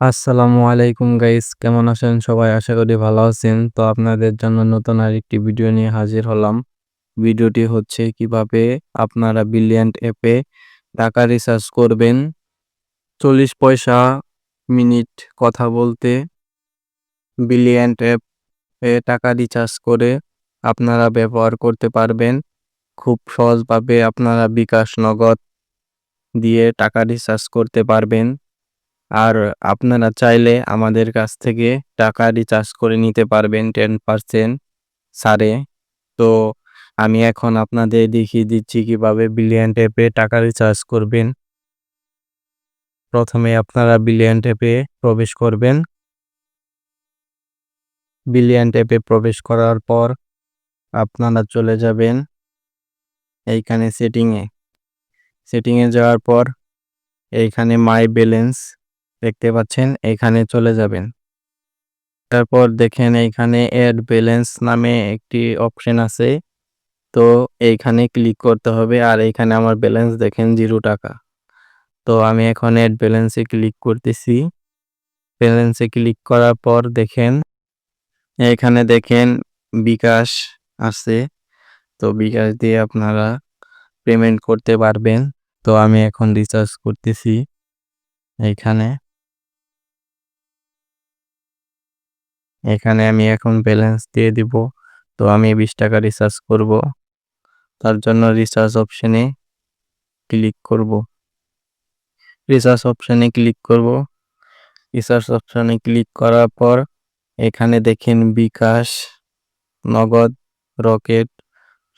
আসসালামু আলাইকুম গাইস, কেমন আছেন সবাই? আশা করি ভালো আছেন। তো আপনাদের জন্য নতুন আরেকটি ভিডিও নিয়ে হাজির হলাম। ভিডিওটি হচ্ছে কীভাবে আপনারা বিলিয়ন্ট অ্যাপে টাকা রিচার্জ করবেন। চল্লিশ পয়সা মিনিট কথা বলতে বিলিয়ন্ট অ্যাপে টাকা রিচার্জ করে আপনারা ব্যবহার করতে পারবেন। খুব সহজভাবে আপনারা বিকাশ নগদ দিয়ে টাকা রিচার্জ করতে পারবেন। আর আপনারা চাইলে আমাদের কাছ থেকে টাকা রিচার্জ করে নিতে পারবেন টেন পার্সেন্ট সারে তো আমি এখন আপনাদের দেখিয়ে দিচ্ছি কীভাবে বিলিয়ন অ্যাপে টাকা রিচার্জ করবেন। প্রথমে আপনারা বিলিয়ন অ্যাপে প্রবেশ করবেন। বিলিয়ন অ্যাপে প্রবেশ করার পর আপনারা চলে যাবেন এইখানে সেটিংয়ে সেটিংয়ে যাওয়ার পর এইখানে মাই ব্যালেন্স দেখতে পাচ্ছেন, এখানে চলে যাবেন। তারপর দেখেন এইখানে অ্যাড ব্যালেন্স নামে একটি অপশন আছে। তো এইখানে ক্লিক করতে হবে আর এইখানে আমার ব্যালেন্স দেখেন জিরো টাকা। তো আমি এখন অ্যাড ব্যালেন্সে ক্লিক করতেছি। ব্যালেন্সে ক্লিক করার পর দেখেন, এখানে দেখেন বিকাশ আছে তো বিকাশ দিয়ে আপনারা পেমেন্ট করতে পারবেন। তো আমি এখন রিচার্জ করতেছি এইখানে এখানে আমি এখন ব্যালেন্স দিয়ে দিব। তো আমি বিশ টাকা রিচার্জ করব। তার জন্য রিচার্জ অপশানে ক্লিক করব। রিচার্জ অপশানে ক্লিক করব। রিচার্জ অপশানে ক্লিক করার পর এখানে দেখেন বিকাশ, নগদ, রকেট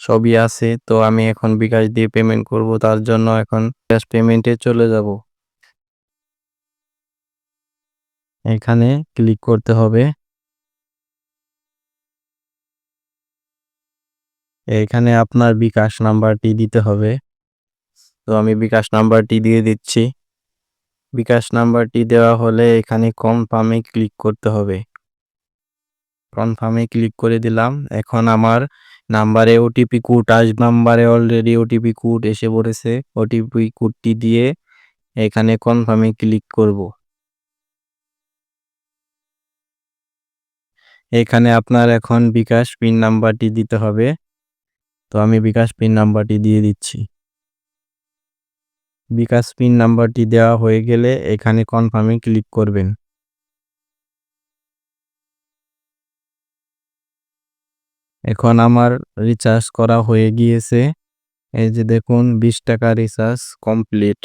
সবই আছে। তো আমি এখন বিকাশ দিয়ে পেমেন্ট করব। তার জন্য এখন ক্যাশ পেমেন্টে চলে যাব। এখানে ক্লিক করতে হবে। এখানে আপনার বিকাশ নাম্বারটি দিতে হবে। তো আমি বিকাশ নাম্বারটি দিয়ে দিচ্ছি। বিকাশ নাম্বারটি দেওয়া হলে এখানে কনফার্মে ক্লিক করতে হবে। কনফার্মে ক্লিক করে দিলাম। এখন আমার নাম্বারে ওটিপি কোড আজ নাম্বারে অলরেডি ওটিপি কোড এসে পড়েছে। ওটিপি কোডটি দিয়ে এখানে কনফার্মে ক্লিক করব। এখানে আপনার এখন বিকাশ পিন নাম্বারটি দিতে হবে। তো আমি বিকাশ পিন নাম্বারটি দিয়ে দিচ্ছি। বিকাশ পিন নাম্বারটি দেওয়া হয়ে গেলে এখানে কনফার্মে ক্লিক করবেন। এখন আমার রিচার্জ করা হয়ে গিয়েছে। এই যে দেখুন, বিশ টাকা রিচার্জ কমপ্লিট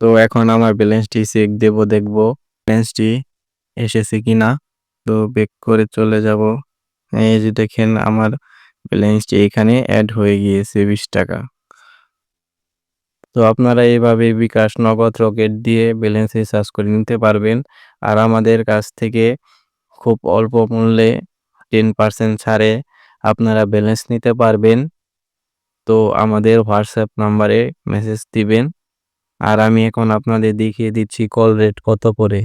তো এখন আমার ব্যালেন্সটি চেক দেব, দেখব ব্যালেন্সটি এসেছে কিনা। তো বেক করে চলে যাব। এই যে দেখেন, আমার ব্যালেন্সটি এখানে অ্যাড হয়ে গিয়েছে বিশ টাকা। তো আপনারা এইভাবে বিকাশ নগদ রকেট দিয়ে ব্যালেন্স রিচার্জ করে নিতে পারবেন। আর আমাদের কাছ থেকে খুব অল্প মূল্যে টেন পার্সেন্ট ছাড়ে আপনারা ব্যালেন্স নিতে পারবেন। তো আমাদের হোয়াটসঅ্যাপ নাম্বারে মেসেজ দিবেন। আর আমি এখন আপনাদের দেখিয়ে দিচ্ছি কল রেট কত করে।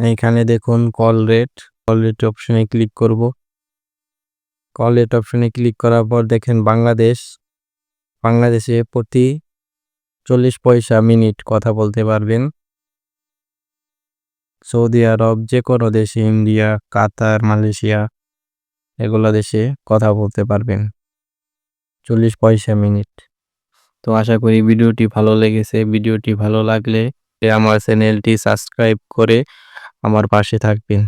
এইখানে দেখুন কল রেট কল রেট অপশনে ক্লিক করব। কল রেট অপশনে ক্লিক করার পর দেখেন বাংলাদেশ, বাংলাদেশে প্রতি চল্লিশ পয়সা মিনিট কথা বলতে পারবেন। সৌদি আরব যে কোনো দেশে, ইন্ডিয়া, কাতার, মালয়েশিয়া, এগুলো দেশে কথা বলতে পারবেন। চল্লিশ পয়সা মিনিট। তো আশা করি ভিডিওটি ভালো লেগেছে। ভিডিওটি ভালো লাগলে আমার চ্যানেলটি সাবস্ক্রাইব করে আমার পাশে থাকবেন।